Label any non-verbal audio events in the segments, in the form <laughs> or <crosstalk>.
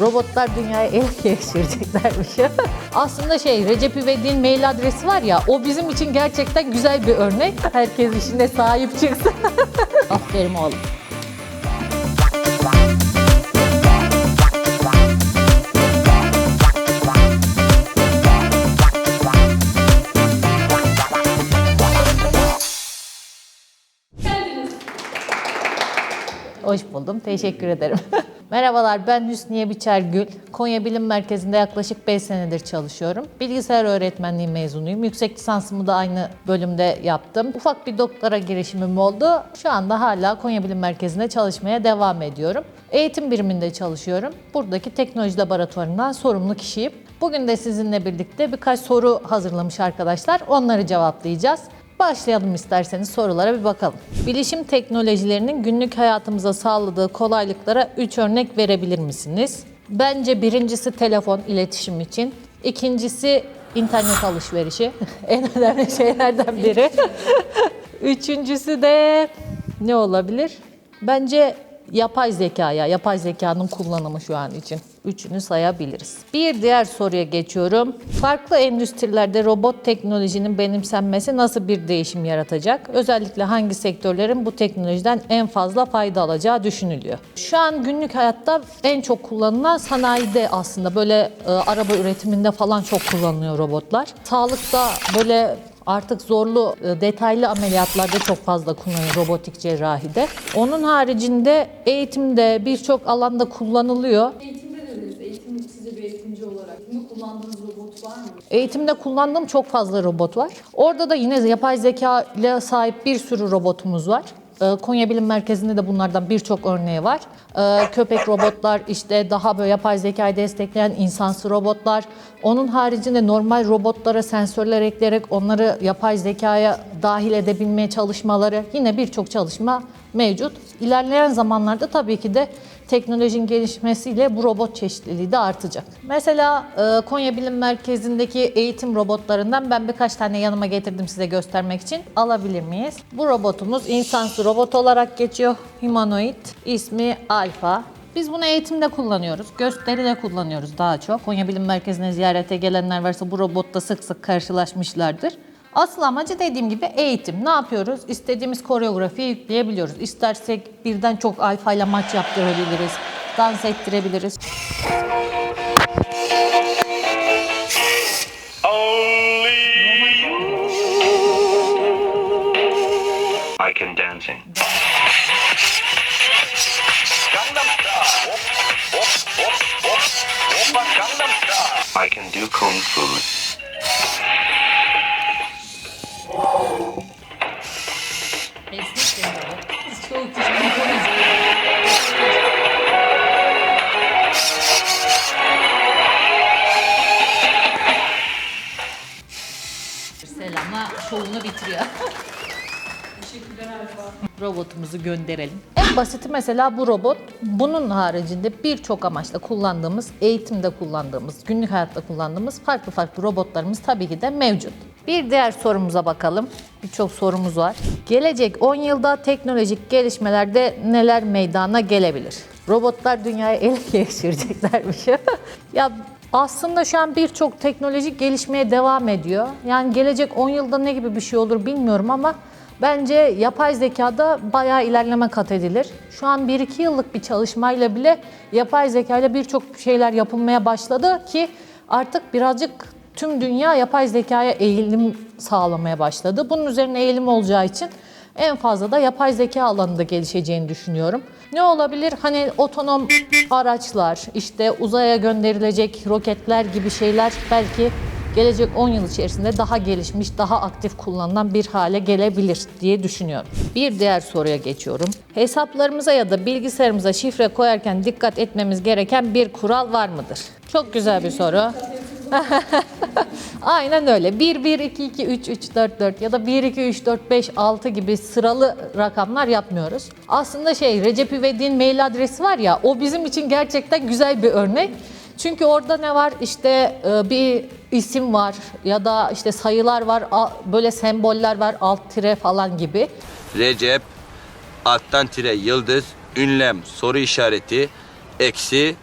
Robotlar dünyayı ele geçireceklermiş. <laughs> Aslında şey Recep İvedik'in mail adresi var ya o bizim için gerçekten güzel bir örnek. Herkes işine sahip çıksın. <laughs> Aferin oğlum. Hoş buldum. Teşekkür ederim. <laughs> Merhabalar ben Hüsniye Biçer Gül. Konya Bilim Merkezi'nde yaklaşık 5 senedir çalışıyorum. Bilgisayar öğretmenliği mezunuyum. Yüksek lisansımı da aynı bölümde yaptım. Ufak bir doktora girişimim oldu. Şu anda hala Konya Bilim Merkezi'nde çalışmaya devam ediyorum. Eğitim biriminde çalışıyorum. Buradaki teknoloji laboratuvarından sorumlu kişiyim. Bugün de sizinle birlikte birkaç soru hazırlamış arkadaşlar. Onları cevaplayacağız. Başlayalım isterseniz sorulara bir bakalım. Bilişim teknolojilerinin günlük hayatımıza sağladığı kolaylıklara 3 örnek verebilir misiniz? Bence birincisi telefon iletişim için. İkincisi internet alışverişi. <laughs> en önemli şeylerden biri. <laughs> Üçüncüsü de ne olabilir? Bence yapay zekaya, yapay zekanın kullanımı şu an için. Üçünü sayabiliriz. Bir diğer soruya geçiyorum. Farklı endüstrilerde robot teknolojinin benimsenmesi nasıl bir değişim yaratacak? Özellikle hangi sektörlerin bu teknolojiden en fazla fayda alacağı düşünülüyor. Şu an günlük hayatta en çok kullanılan sanayide aslında böyle e, araba üretiminde falan çok kullanılıyor robotlar. Sağlıkta böyle Artık zorlu, e, detaylı ameliyatlarda çok fazla kullanılıyor robotik cerrahide. Onun haricinde eğitimde birçok alanda kullanılıyor. Eğitimde ne deriz? Eğitim size bir eğitimci olarak. Şimdi kullandığınız robot var mı? Eğitimde kullandığım çok fazla robot var. Orada da yine yapay zeka ile sahip bir sürü robotumuz var. Ee, Konya Bilim Merkezi'nde de bunlardan birçok örneği var. Ee, Köpek robotlar, işte daha böyle yapay zekayı destekleyen insansı robotlar. Onun haricinde normal robotlara sensörler ekleyerek onları yapay zekaya dahil edebilmeye çalışmaları yine birçok çalışma mevcut. İlerleyen zamanlarda tabii ki de teknolojinin gelişmesiyle bu robot çeşitliliği de artacak. Mesela e, Konya Bilim Merkezi'ndeki eğitim robotlarından ben birkaç tane yanıma getirdim size göstermek için. Alabilir miyiz? Bu robotumuz insansı robot olarak geçiyor. Humanoid. İsmi Alfa. Biz bunu eğitimde kullanıyoruz. Gösteride kullanıyoruz daha çok. Konya Bilim Merkezi'ne ziyarete gelenler varsa bu robotla sık sık karşılaşmışlardır. Asıl amacı dediğim gibi eğitim. Ne yapıyoruz? İstediğimiz koreografiyi yükleyebiliyoruz. İstersek birden çok alfa ile maç yaptırabiliriz. Dans ettirebiliriz. I can do kung fu. Şovunu bitiriyor. <laughs> Teşekkürler Alfa. Robotumuzu gönderelim. En basiti mesela bu robot. Bunun haricinde birçok amaçla kullandığımız, eğitimde kullandığımız, günlük hayatta kullandığımız farklı farklı robotlarımız tabii ki de mevcut. Bir diğer sorumuza bakalım. Birçok sorumuz var. Gelecek 10 yılda teknolojik gelişmelerde neler meydana gelebilir? Robotlar dünyayı ele geçireceklermiş. <laughs> ya aslında şu an birçok teknolojik gelişmeye devam ediyor. Yani gelecek 10 yılda ne gibi bir şey olur bilmiyorum ama Bence yapay zekada bayağı ilerleme kat edilir. Şu an 1-2 yıllık bir çalışmayla bile yapay zeka ile birçok şeyler yapılmaya başladı ki artık birazcık tüm dünya yapay zekaya eğilim sağlamaya başladı. Bunun üzerine eğilim olacağı için en fazla da yapay zeka alanında gelişeceğini düşünüyorum. Ne olabilir? Hani otonom araçlar, işte uzaya gönderilecek roketler gibi şeyler belki gelecek 10 yıl içerisinde daha gelişmiş, daha aktif kullanılan bir hale gelebilir diye düşünüyorum. Bir diğer soruya geçiyorum. Hesaplarımıza ya da bilgisayarımıza şifre koyarken dikkat etmemiz gereken bir kural var mıdır? Çok güzel bir soru. <laughs> <laughs> Aynen öyle. 1 1 2 2 3 3 4 4 ya da 1 2 3 4 5 6 gibi sıralı rakamlar yapmıyoruz. Aslında şey Recep İvedik'in mail adresi var ya o bizim için gerçekten güzel bir örnek. Çünkü orada ne var? İşte e, bir isim var ya da işte sayılar var, böyle semboller var, alt tire falan gibi. Recep, alttan tire yıldız, ünlem, soru işareti, eksi,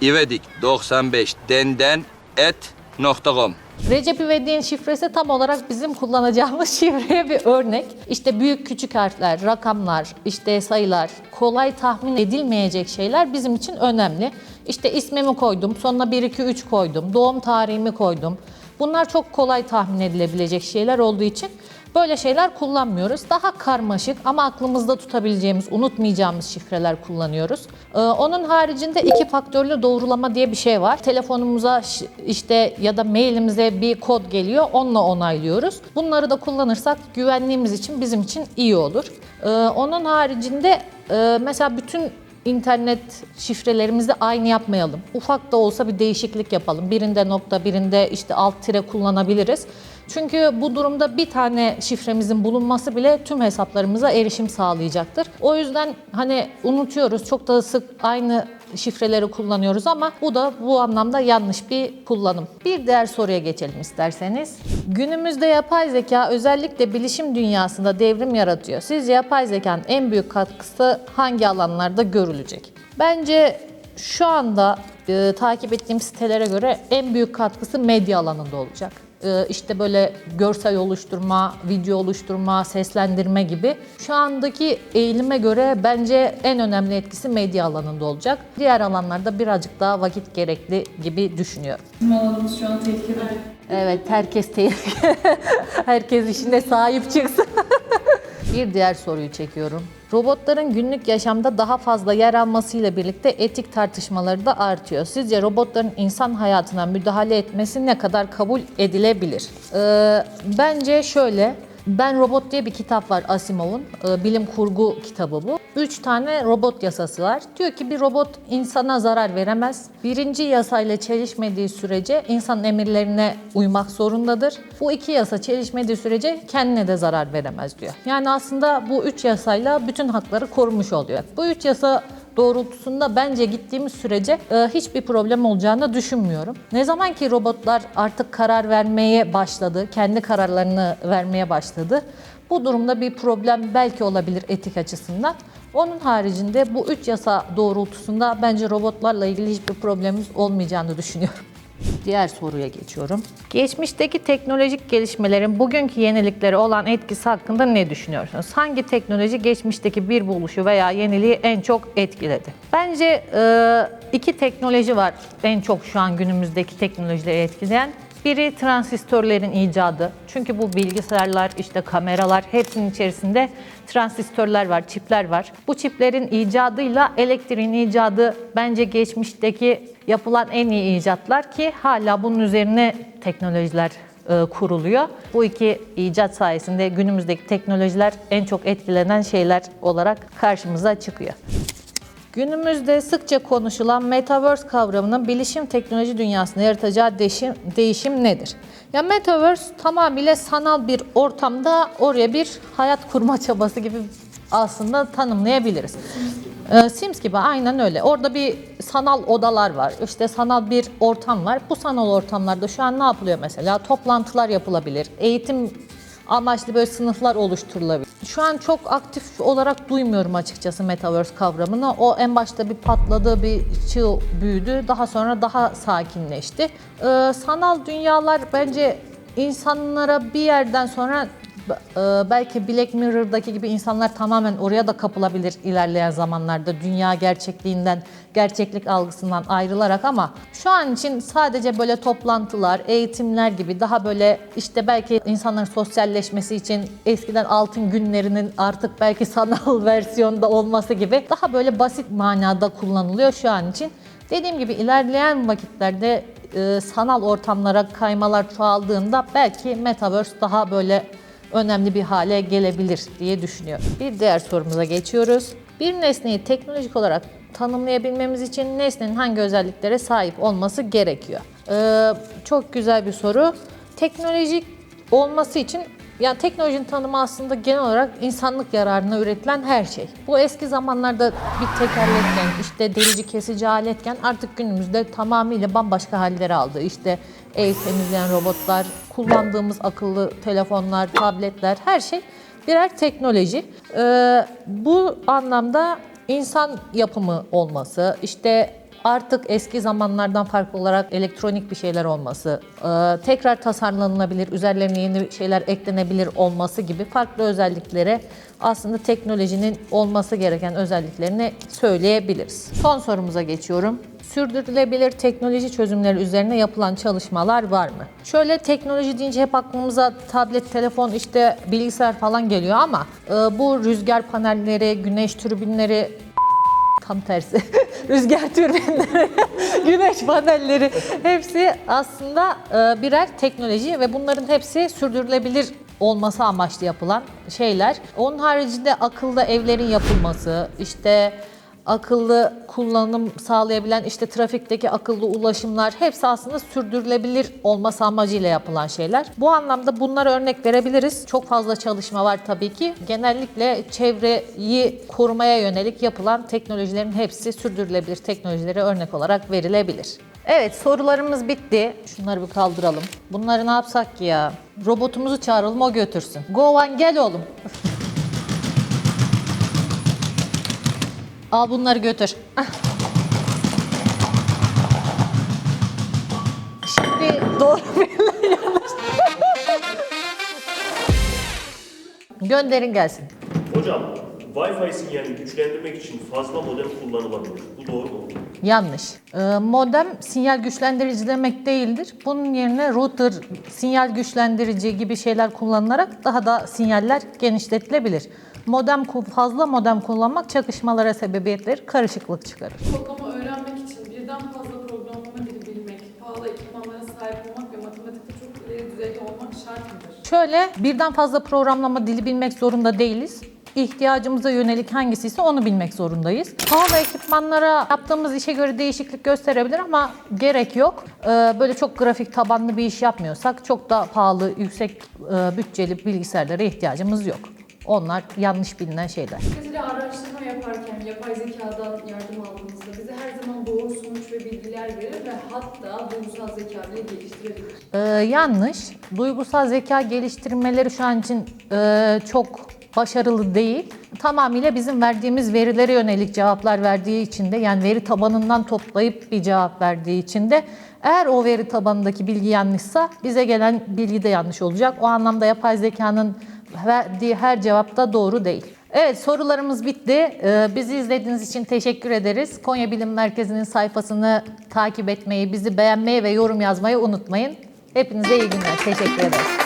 İvedik 95 denden et nokta.com. Recep İvedik'in şifresi tam olarak bizim kullanacağımız <laughs> şifreye bir örnek. İşte büyük küçük harfler, rakamlar, işte sayılar, kolay tahmin edilmeyecek şeyler bizim için önemli. İşte ismimi koydum, sonuna 1 2 3 koydum, doğum tarihimi koydum. Bunlar çok kolay tahmin edilebilecek şeyler olduğu için böyle şeyler kullanmıyoruz. Daha karmaşık ama aklımızda tutabileceğimiz, unutmayacağımız şifreler kullanıyoruz. Ee, onun haricinde iki faktörlü doğrulama diye bir şey var. Telefonumuza işte ya da mailimize bir kod geliyor, onunla onaylıyoruz. Bunları da kullanırsak güvenliğimiz için bizim için iyi olur. Ee, onun haricinde e, mesela bütün İnternet şifrelerimizi aynı yapmayalım. Ufak da olsa bir değişiklik yapalım. Birinde nokta, birinde işte alt tire kullanabiliriz. Çünkü bu durumda bir tane şifremizin bulunması bile tüm hesaplarımıza erişim sağlayacaktır. O yüzden hani unutuyoruz. Çok da sık aynı şifreleri kullanıyoruz ama bu da bu anlamda yanlış bir kullanım. Bir diğer soruya geçelim isterseniz. Günümüzde yapay zeka özellikle bilişim dünyasında devrim yaratıyor. Sizce yapay zekanın en büyük katkısı hangi alanlarda görülecek? Bence şu anda e, takip ettiğim sitelere göre en büyük katkısı medya alanında olacak. E, işte böyle görsel oluşturma, video oluşturma, seslendirme gibi. Şu andaki eğilime göre bence en önemli etkisi medya alanında olacak. Diğer alanlarda birazcık daha vakit gerekli gibi düşünüyorum. Bizim alanımız şu an tehlikede. Evet, herkes tehlike. <laughs> herkes işine sahip çıksın. Bir diğer soruyu çekiyorum. Robotların günlük yaşamda daha fazla yer almasıyla birlikte etik tartışmaları da artıyor. Sizce robotların insan hayatına müdahale etmesi ne kadar kabul edilebilir? Ee, bence şöyle, ben Robot diye bir kitap var Asimov'un. Ee, bilim kurgu kitabı bu. Üç tane robot yasası var. Diyor ki bir robot insana zarar veremez. Birinci yasayla çelişmediği sürece insanın emirlerine uymak zorundadır. Bu iki yasa çelişmediği sürece kendine de zarar veremez diyor. Yani aslında bu üç yasayla bütün hakları korumuş oluyor. Bu üç yasa doğrultusunda bence gittiğimiz sürece e, hiçbir problem olacağını düşünmüyorum. Ne zaman ki robotlar artık karar vermeye başladı, kendi kararlarını vermeye başladı. Bu durumda bir problem belki olabilir etik açısından. Onun haricinde bu üç yasa doğrultusunda bence robotlarla ilgili hiçbir problemimiz olmayacağını düşünüyorum. Diğer soruya geçiyorum. Geçmişteki teknolojik gelişmelerin bugünkü yeniliklere olan etkisi hakkında ne düşünüyorsunuz? Hangi teknoloji geçmişteki bir buluşu veya yeniliği en çok etkiledi? Bence iki teknoloji var en çok şu an günümüzdeki teknolojileri etkileyen. Biri transistörlerin icadı. Çünkü bu bilgisayarlar, işte kameralar hepsinin içerisinde transistörler var, çipler var. Bu çiplerin icadıyla elektriğin icadı bence geçmişteki yapılan en iyi icatlar ki hala bunun üzerine teknolojiler e, kuruluyor. Bu iki icat sayesinde günümüzdeki teknolojiler en çok etkilenen şeyler olarak karşımıza çıkıyor. Günümüzde sıkça konuşulan Metaverse kavramının bilişim teknoloji dünyasında yaratacağı değişim, değişim nedir? Ya Metaverse tamamıyla sanal bir ortamda oraya bir hayat kurma çabası gibi aslında tanımlayabiliriz. Ee, Sims gibi aynen öyle. Orada bir sanal odalar var. İşte sanal bir ortam var. Bu sanal ortamlarda şu an ne yapılıyor mesela? Toplantılar yapılabilir. Eğitim amaçlı böyle sınıflar oluşturulabilir. Şu an çok aktif olarak duymuyorum açıkçası Metaverse kavramını. O en başta bir patladı, bir çığ büyüdü. Daha sonra daha sakinleşti. Ee, sanal dünyalar bence insanlara bir yerden sonra belki Black Mirror'daki gibi insanlar tamamen oraya da kapılabilir ilerleyen zamanlarda dünya gerçekliğinden, gerçeklik algısından ayrılarak ama şu an için sadece böyle toplantılar, eğitimler gibi daha böyle işte belki insanların sosyalleşmesi için eskiden altın günlerinin artık belki <laughs> sanal versiyonda olması gibi daha böyle basit manada kullanılıyor şu an için. Dediğim gibi ilerleyen vakitlerde e, sanal ortamlara kaymalar çoğaldığında belki Metaverse daha böyle önemli bir hale gelebilir diye düşünüyorum. Bir diğer sorumuza geçiyoruz. Bir nesneyi teknolojik olarak tanımlayabilmemiz için nesnenin hangi özelliklere sahip olması gerekiyor? Ee, çok güzel bir soru. Teknolojik olması için yani teknolojinin tanımı aslında genel olarak insanlık yararına üretilen her şey. Bu eski zamanlarda bir tekerlekten, işte delici kesici aletken artık günümüzde tamamıyla bambaşka halleri aldı. İşte ev temizleyen robotlar, kullandığımız akıllı telefonlar, tabletler her şey birer teknoloji. Ee, bu anlamda insan yapımı olması, işte artık eski zamanlardan farklı olarak elektronik bir şeyler olması, e, tekrar tasarlanılabilir, üzerlerine yeni şeyler eklenebilir olması gibi farklı özelliklere aslında teknolojinin olması gereken özelliklerini söyleyebiliriz. Son sorumuza geçiyorum. Sürdürülebilir teknoloji çözümleri üzerine yapılan çalışmalar var mı? Şöyle teknoloji deyince hep aklımıza tablet, telefon, işte bilgisayar falan geliyor ama e, bu rüzgar panelleri, güneş türbinleri tam tersi. <laughs> Rüzgar türbinleri, <laughs> güneş panelleri hepsi aslında e, birer teknoloji ve bunların hepsi sürdürülebilir olması amaçlı yapılan şeyler. Onun haricinde akıllı evlerin yapılması, işte akıllı kullanım sağlayabilen işte trafikteki akıllı ulaşımlar hepsi aslında sürdürülebilir olması amacıyla yapılan şeyler. Bu anlamda bunlara örnek verebiliriz. Çok fazla çalışma var tabii ki. Genellikle çevreyi korumaya yönelik yapılan teknolojilerin hepsi sürdürülebilir teknolojilere örnek olarak verilebilir. Evet sorularımız bitti. Şunları bir kaldıralım. Bunları ne yapsak ki ya? Robotumuzu çağıralım o götürsün. Govan gel oğlum. Al bunları götür. Ah. Şimdi doğru. Gönderin gelsin. Hocam, Wi-Fi sinyalini güçlendirmek için fazla modem kullanılabilir. Bu doğru mu? Yanlış. Ee, modem sinyal güçlendirici demek değildir. Bunun yerine router, sinyal güçlendirici gibi şeyler kullanılarak daha da sinyaller genişletilebilir. Modem fazla modem kullanmak çakışmalara sebebiyet verir, karışıklık çıkarır. Kodlama öğrenmek için birden fazla programlama dili bilmek, pahalı ekipmanlara sahip olmak ve matematikte çok ileri düzeyde olmak şart mıdır? Şöyle birden fazla programlama dili bilmek zorunda değiliz. İhtiyacımıza yönelik hangisi ise onu bilmek zorundayız. Pahalı ekipmanlara yaptığımız işe göre değişiklik gösterebilir ama gerek yok. Ee, Böyle çok grafik tabanlı bir iş yapmıyorsak çok da pahalı, yüksek e, bütçeli bilgisayarlara ihtiyacımız yok. Onlar yanlış bilinen şeyler. Mesela araştırma yaparken yapay zekadan yardım aldığımızda bize her zaman doğru sonuç ve bilgiler verir ve hatta duygusal zeka bile geliştirebilir. Ee, yanlış. Duygusal zeka geliştirmeleri şu an için e, çok başarılı değil. Tamamıyla bizim verdiğimiz verilere yönelik cevaplar verdiği için de yani veri tabanından toplayıp bir cevap verdiği için de eğer o veri tabanındaki bilgi yanlışsa bize gelen bilgi de yanlış olacak. O anlamda yapay zekanın verdiği her cevap da doğru değil. Evet sorularımız bitti. Ee, Bizi izlediğiniz için teşekkür ederiz. Konya Bilim Merkezi'nin sayfasını takip etmeyi, bizi beğenmeyi ve yorum yazmayı unutmayın. Hepinize iyi günler. Teşekkür ederiz.